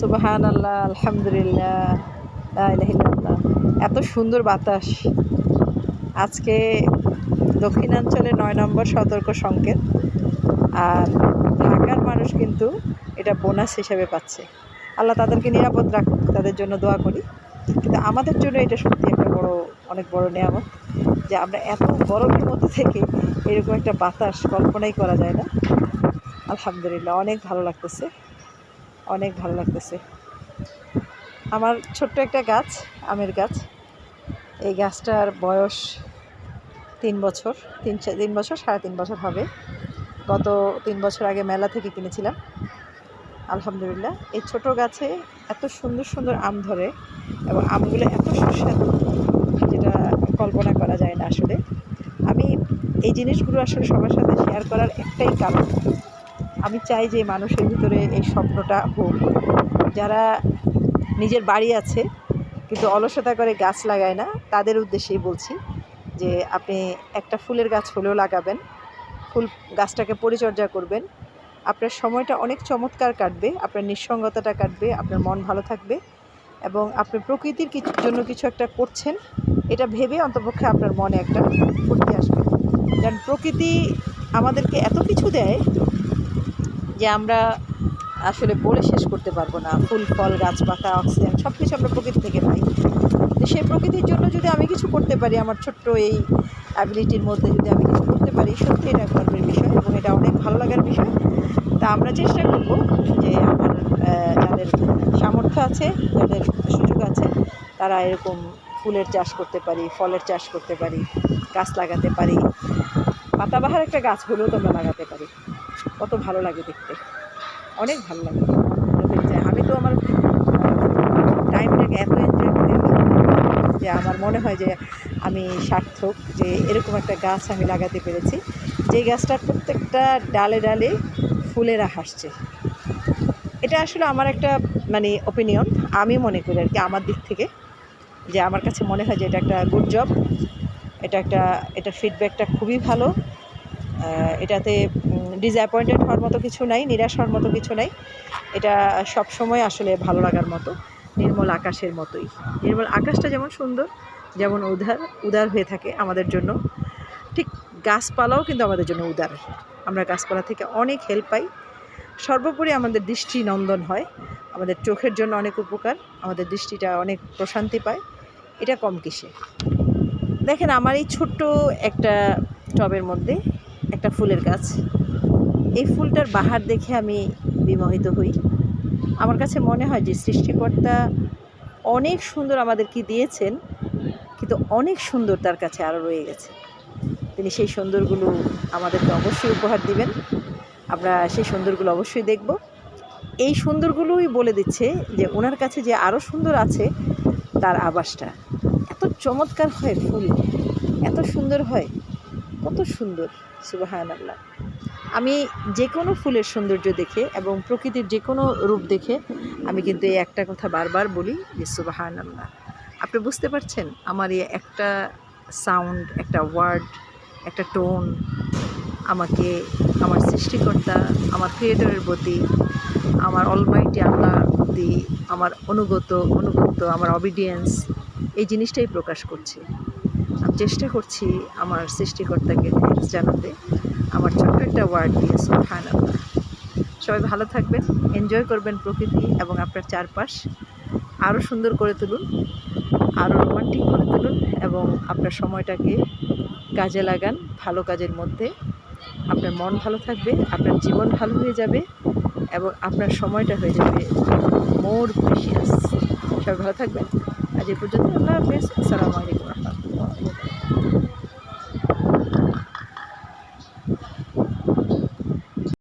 সুবাহান আল্লাহ আলহামদুলিল্লাহ ইল্লাল্লাহ। এত সুন্দর বাতাস। আজকে দক্ষিণাঞ্চলে নয় নম্বর সতর্ক সংকেত। আর ঢাকার মানুষ কিন্তু এটা বোনাস হিসেবে পাচ্ছে। আল্লাহ তাদেরকে নিরাপদ রাখুক তাদের জন্য দোয়া করি। কিন্তু আমাদের জন্য এটা সত্যি একটা বড়, অনেক বড় নিয়ামত যে আমরা এত গরমের মধ্যে থেকে এরকম একটা বাতাস কল্পনাই করা যায় না। আলহামদুলিল্লাহ, অনেক ভালো লাগতেছে। অনেক ভালো লাগতেছে। আমার ছোট্ট একটা গাছ, আমের গাছ। এই গাছটার বয়স তিন বছর, তিন তিন বছর, সাড়ে তিন বছর হবে। গত তিন বছর আগে মেলা থেকে কিনেছিলাম। আলহামদুলিল্লাহ, এই ছোট গাছে এত সুন্দর সুন্দর আম ধরে এবং আমগুলো এত সুস্বাদু যেটা কল্পনা করা যায় না আসলে। আমি এই জিনিসগুলো আসলে সবার সাথে শেয়ার করার একটাই কারণ। আমি চাই যে মানুষের ভিতরে এই স্বপ্নটা হোক। যারা নিজের বাড়ি আছে, কিন্তু অলসতা করে গাছ লাগায় না, তাদের উদ্দেশ্যেই বলছি যে আপনি একটা ফুলের গাছ হলেও লাগাবেন, ফুল গাছটাকে পরিচর্যা করবেন। আপনার সময়টা অনেক চমৎকার কাটবে, আপনার নিঃসঙ্গতাটা কাটবে, আপনার মন ভালো থাকবে এবং আপনি প্রকৃতির কিছু জন্য কিছু একটা করছেন, এটা ভেবে অন্তপক্ষে আপনার মনে একটা ফুর্তি আসবে। কারণ প্রকৃতি আমাদেরকে এত কিছু দেয় যে আমরা আসলে বলে শেষ করতে পারব না। ফুল, ফল, গাছপাতা, অক্সিজেন সব কিছু আমরা প্রকৃতি থেকে পাই। তো সেই প্রকৃতির জন্য যদি আমি কিছু করতে পারি, আমার ছোট্ট এই অ্যাবিলিটির মধ্যে যদি আমি কিছু করতে পারি, সত্যি এটা গর্বের বিষয় এবং এটা অনেক ভালো লাগার বিষয়। তা আমরা চেষ্টা করব যে আমার যাদের সামর্থ্য আছে, যাদের সুযোগ আছে, তারা এরকম ফুলের চাষ করতে পারি, ফলের চাষ করতে পারি, গাছ লাগাতে পারি। পাতাবাহার একটা গাছ হলেও লাগাতে পারি। কত ভালো লাগে দেখতে। অনেক ভালো লাগে। আমি তো আমার টাইমটাকে এত এনজয় করি যে আমার মনে হয় যে আমি সার্থক, যে এরকম একটা গাছ আমি লাগাতে পেরেছি। যে গাছটার প্রত্যেকটা ডালে ডালে ফুলেরা হাসছে। এটা আসলে আমার একটা মানে ওপিনিয়ন আমি মনে করি আর কি আমার দিক থেকে, যে আমার কাছে মনে হয় যে এটা একটা গুড জব এটা একটা, এটা ফিডব্যাকটা খুবই ভালো। এটাতে ডিসঅ্যাপয়েন্টেড হওয়ার মতো কিছু নাই, নিরাশ হওয়ার মতো কিছু নাই। এটা সব সময় আসলে ভালো লাগার মতো, নির্মল আকাশের মতোই। নির্মল আকাশটা যেমন সুন্দর, যেমন উদার উদার হয়ে থাকে আমাদের জন্য। ঠিক গাছপালাও কিন্তু আমাদের জন্য উদার। আমরা গাছপালা থেকে অনেক হেল্প পাই। সর্বোপরি আমাদের দৃষ্টি নন্দন হয়। আমাদের চোখের জন্য অনেক উপকার, আমাদের দৃষ্টিটা অনেক প্রশান্তি পায়। এটা কম কিসে। দেখেন, আমার এই ছোট্ট একটা টবের মধ্যে একটা ফুলের গাছ। এই ফুলটার বাহার দেখে আমি বিমোহিত হই। আমার কাছে মনে হয় যে সৃষ্টিকর্তা অনেক সুন্দর আমাদেরকে দিয়েছেন, কিন্তু অনেক সুন্দর তার কাছে আরও রয়ে গেছে। তিনি সেই সুন্দরগুলো আমাদেরকে অবশ্যই উপহার দিবেন। আমরা সেই সুন্দরগুলো অবশ্যই দেখব। এই সুন্দরগুলোই বলে দিচ্ছে যে ওনার কাছে যে আরও সুন্দর আছে, তার আবাসটা। এত চমৎকার হয় ফুল। এত সুন্দর হয়। কত সুন্দর। সুবাহান আল্লাহ আমি যে কোনো ফুলের সৌন্দর্য দেখে এবং প্রকৃতির যে কোনো রূপ দেখে আমি কিন্তু এই একটা কথা বারবার বলি যে সুবাহান আল্লাহ আপনি বুঝতে পারছেন আমার এই একটা সাউন্ড একটা ওয়ার্ড একটা টোন আমাকে, আমার সৃষ্টিকর্তা, আমার ক্রিয়েটরের প্রতি, আমার অলমাইটি আল্লাহর প্রতি, আমার অনুগত অনুগত আমার অবিডিয়েন্স এই জিনিসটাই প্রকাশ করছে। আমি চেষ্টা করছি আমার সৃষ্টিকর্তাকে জানাতে। আমার ছোট্ট একটা ওয়ার্ড দিয়ে আল্লাহ সবাই ভালো থাকবেন এনজয় করবেন প্রকৃতি এবং আপনার চারপাশ। আরও সুন্দর করে তুলুন আরও রোমান্টিক করে তুলুন এবং আপনার সময়টাকে কাজে লাগান, ভালো কাজের মধ্যে। আপনার মন ভালো থাকবে, আপনার জীবন ভালো হয়ে যাবে এবং আপনার সময়টা হয়ে যাবে মোর প্রেশিয়াস সবাই ভালো থাকবেন। আজ এ পর্যন্ত আল্লাহ হাফেজ। আসসালামু আলাইকুম।